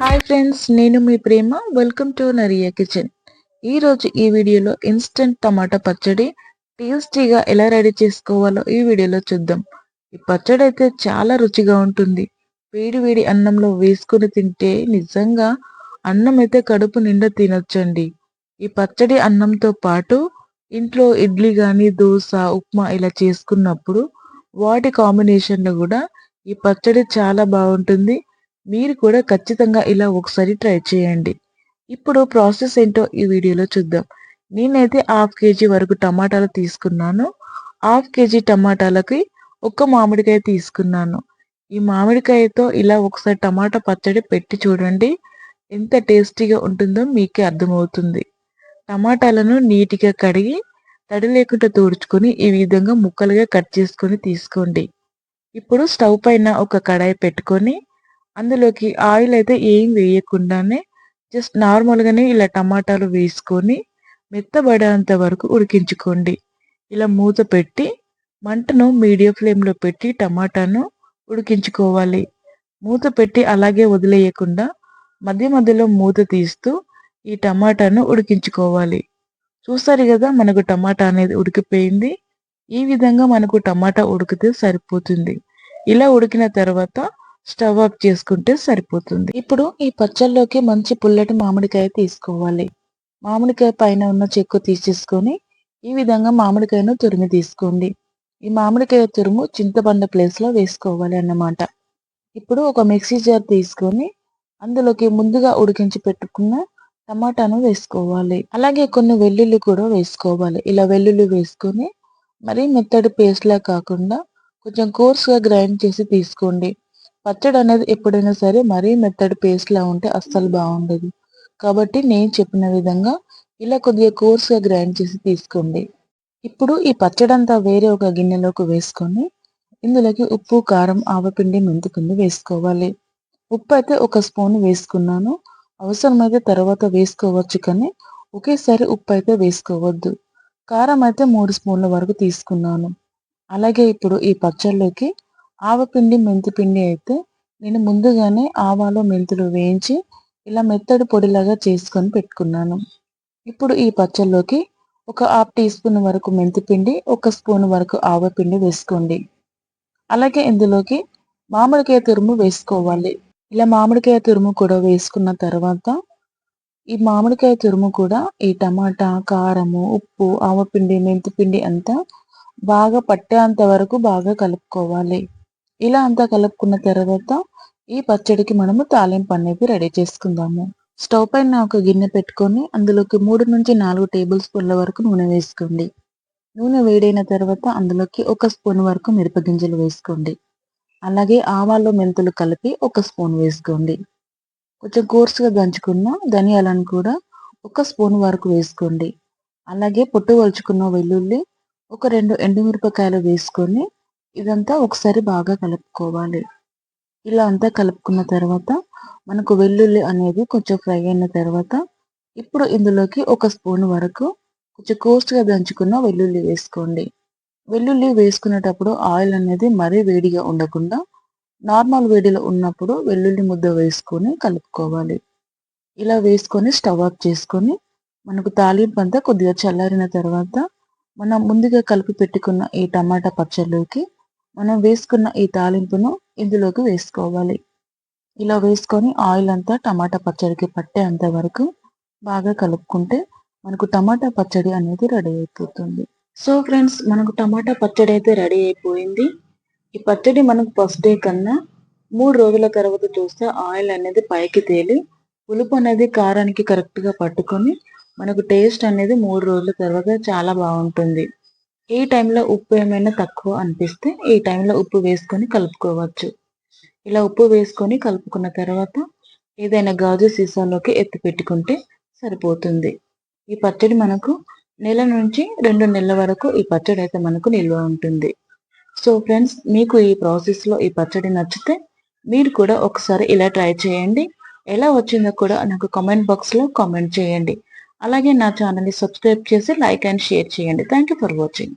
Hi friends నేను మీ Prema. Welcome to నరియా కిచెన్ ఈరోజు ఈ వీడియోలో ఇన్స్టెంట్ టమాటా పచ్చడి టేస్టీగా ఎలా రెడీ చేసుకోవాలో ఈ వీడియోలో చూద్దాం. ఈ పచ్చడి అయితే చాలా రుచిగా ఉంటుంది. వేడి వేడి అన్నంలో వేసుకుని తింటే నిజంగా అన్నం అయితే కడుపు నిండా తినొచ్చండి. ఈ పచ్చడి అన్నంతో పాటు ఇంట్లో ఇడ్లీ కానీ దోశ ఉప్మా ఇలా చేసుకున్నప్పుడు వాటి కాంబినేషన్లో కూడా ఈ పచ్చడి చాలా బాగుంటుంది. మీరు కూడా ఖచ్చితంగా ఇలా ఒకసారి ట్రై చేయండి. ఇప్పుడు ప్రాసెస్ ఏంటో ఈ వీడియోలో చూద్దాం. నేనైతే హాఫ్ కేజీ వరకు టమాటాలు తీసుకున్నాను. హాఫ్ కేజీ టమాటాలకి ఒక మామిడికాయ తీసుకున్నాను. ఈ మామిడికాయతో ఇలా ఒకసారి టమాటా పచ్చడి పెట్టి చూడండి. ఎంత టేస్టీగా ఉంటుందో మీకే అర్థమవుతుంది. టమాటాలను నీట్గా కడిగి తడి లేకుండా తుడుచుకొని ఈ విధంగా ముక్కలుగా కట్ చేసుకొని తీసుకోండి. ఇప్పుడు స్టవ్ పైన ఒక కడాయి పెట్టుకొని అందులోకి ఆయిల్ అయితే ఏం వేయకుండానే జస్ట్ నార్మల్గానే ఇలా టమాటాలు వేసుకొని మెత్తబడేంత వరకు ఉడికించుకోండి. ఇలా మూత పెట్టి మంటను మీడియం ఫ్లేమ్లో పెట్టి టమాటాను ఉడికించుకోవాలి. మూత పెట్టి అలాగే వదిలేయకుండా మధ్య మధ్యలో మూత తీస్తూ ఈ టమాటాను ఉడికించుకోవాలి. చూస్తారు కదా మనకు టమాటా అనేది ఉడికిపోయింది. ఈ విధంగా మనకు టమాటా ఉడికితే సరిపోతుంది. ఇలా ఉడికిన తర్వాత స్టవ్ ఆఫ్ చేసుకుంటే సరిపోతుంది. ఇప్పుడు ఈ పచ్చళ్ళలోకి మంచి పుల్లటి మామిడికాయ తీసుకోవాలి. మామిడికాయ పైన ఉన్న చెక్కు తీసేసుకొని ఈ విధంగా మామిడికాయను తురిమి తీసుకోండి. ఈ మామిడికాయ తురుము చింతపండు ప్లేస్లో వేసుకోవాలి అన్నమాట. ఇప్పుడు ఒక మిక్సీ జార్ తీసుకొని అందులోకి ముందుగా ఉడికించి పెట్టుకున్న టమాటాను వేసుకోవాలి. అలాగే కొన్ని వెల్లుల్లి కూడా వేసుకోవాలి. ఇలా వెల్లుల్లి వేసుకొని మరీ మెత్తడి పేస్ట్లా కాకుండా కొంచెం కోర్స్గా గ్రైండ్ చేసి తీసుకోండి. పచ్చడి అనేది ఎప్పుడైనా సరే మరీ మెత్తడి పేస్ట్లా ఉంటే అస్సలు బాగుండదు. కాబట్టి నేను చెప్పిన విధంగా ఇలా కొద్దిగా కోర్స్గా గ్రైండ్ చేసి తీసుకోండి. ఇప్పుడు ఈ పచ్చడంతా వేరే ఒక గిన్నెలోకి వేసుకొని ఇందులోకి ఉప్పు కారం ఆవపిండి మెంతిపిండి వేసుకోవాలి. ఉప్పు అయితే ఒక స్పూన్ వేసుకున్నాను. అవసరమైతే తర్వాత వేసుకోవచ్చు కానీ ఒకేసారి ఉప్పు అయితే వేసుకోవద్దు. కారం అయితే మూడు స్పూన్ల వరకు తీసుకున్నాను. అలాగే ఇప్పుడు ఈ పచ్చళ్ళలోకి ఆవపిండి మెంతిపిండి అయితే నేను ముందుగానే ఆవాలు మెంతులు వేయించి ఇలా మెత్తడి పొడిలాగా చేసుకొని పెట్టుకున్నాను. ఇప్పుడు ఈ పచ్చళ్ళలోకి ఒక హాఫ్ టీ స్పూన్ వరకు మెంతిపిండి ఒక స్పూన్ వరకు ఆవపిండి వేసుకోండి. అలాగే ఇందులోకి మామిడికాయ తురుము వేసుకోవాలి. ఇలా మామిడికాయ తురుము కూడా వేసుకున్న తర్వాత ఈ మామిడికాయ తురుము కూడా ఈ టమాటా కారము ఉప్పు ఆవపిండి మెంతిపిండి అంతా బాగా పట్టేంత వరకు బాగా కలుపుకోవాలి. ఇలా అంతా కలుపుకున్న తర్వాత ఈ పచ్చడికి మనము తాలింపు అనేది రెడీ చేసుకుందాము. స్టవ్ పైన ఒక గిన్నె పెట్టుకొని అందులోకి మూడు నుంచి నాలుగు టేబుల్ స్పూన్ల వరకు నూనె వేసుకోండి. నూనె వేడైన తర్వాత అందులోకి ఒక స్పూన్ వరకు మిరపగింజలు వేసుకోండి. అలాగే ఆవాలు మెంతులు కలిపి ఒక స్పూన్ వేసుకోండి. కొంచెం కోర్సుగా దంచుకున్న ధనియాలను కూడా ఒక స్పూన్ వరకు వేసుకోండి. అలాగే పొట్టు వలుచుకున్న వెల్లుల్లి ఒక రెండు ఎండుమిరపకాయలు వేసుకొని ఇదంతా ఒకసారి బాగా కలుపుకోవాలి. ఇలా అంతా కలుపుకున్న తర్వాత మనకు వెల్లుల్లి అనేది కొంచెం ఫ్రై అయిన తర్వాత ఇప్పుడు ఇందులోకి ఒక స్పూన్ వరకు కొంచెం కోస్ట్గా దంచుకున్న వెల్లుల్లి వేసుకోండి. వెల్లుల్లి వేసుకునేటప్పుడు ఆయిల్ అనేది మరీ వేడిగా ఉండకుండా నార్మల్ వేడిలో ఉన్నప్పుడు వెల్లుల్లి ముద్ద వేసుకొని కలుపుకోవాలి. ఇలా వేసుకొని స్టవ్ ఆఫ్ చేసుకొని మనకు తాలింపు అంతా కొద్దిగా చల్లారిన తర్వాత మనం ముందుగా కలిపి పెట్టుకున్న ఈ టమాటా పచ్చళ్ళలోకి మనం వేసుకున్న ఈ తాలింపును ఇందులోకి వేసుకోవాలి. ఇలా వేసుకొని ఆయిల్ అంతా టమాటా పచ్చడికి పట్టేంత వరకు బాగా కలుపుకుంటే మనకు టమాటా పచ్చడి అనేది రెడీ అయిపోతుంది. సో ఫ్రెండ్స్ మనకు టమాటా పచ్చడి అయితే రెడీ అయిపోయింది. ఈ పచ్చడి మనకు ఫస్ట్ డే కన్నా మూడు రోజుల తర్వాత చూస్తే ఆయిల్ అనేది పైకి తేలి పులుపు అనేది కారానికి కరెక్ట్గా పట్టుకొని మనకు టేస్ట్ అనేది మూడు రోజుల తర్వాత చాలా బాగుంటుంది. ఈ టైంలో ఉప్పు ఏమైనా తక్కువ అనిపిస్తే ఈ టైంలో ఉప్పు వేసుకొని కలుపుకోవచ్చు. ఇలా ఉప్పు వేసుకొని కలుపుకున్న తర్వాత ఏదైనా గాజు సీసాలోకి ఎత్తి పెట్టుకుంటే సరిపోతుంది. ఈ పచ్చడి మనకు నెల నుంచి రెండు నెలల వరకు ఈ పచ్చడి అయితే మనకు నిల్వ ఉంటుంది. సో ఫ్రెండ్స్ మీకు ఈ ప్రాసెస్లో ఈ పచ్చడి నచ్చితే మీరు కూడా ఒకసారి ఇలా ట్రై చేయండి. ఎలా వచ్చిందో కూడా నాకు కామెంట్ బాక్స్లో కామెంట్ చేయండి. అలాగే నా ఛానల్ని సబ్స్క్రైబ్ చేసి లైక్ అండ్ షేర్ చేయండి. Thank for watching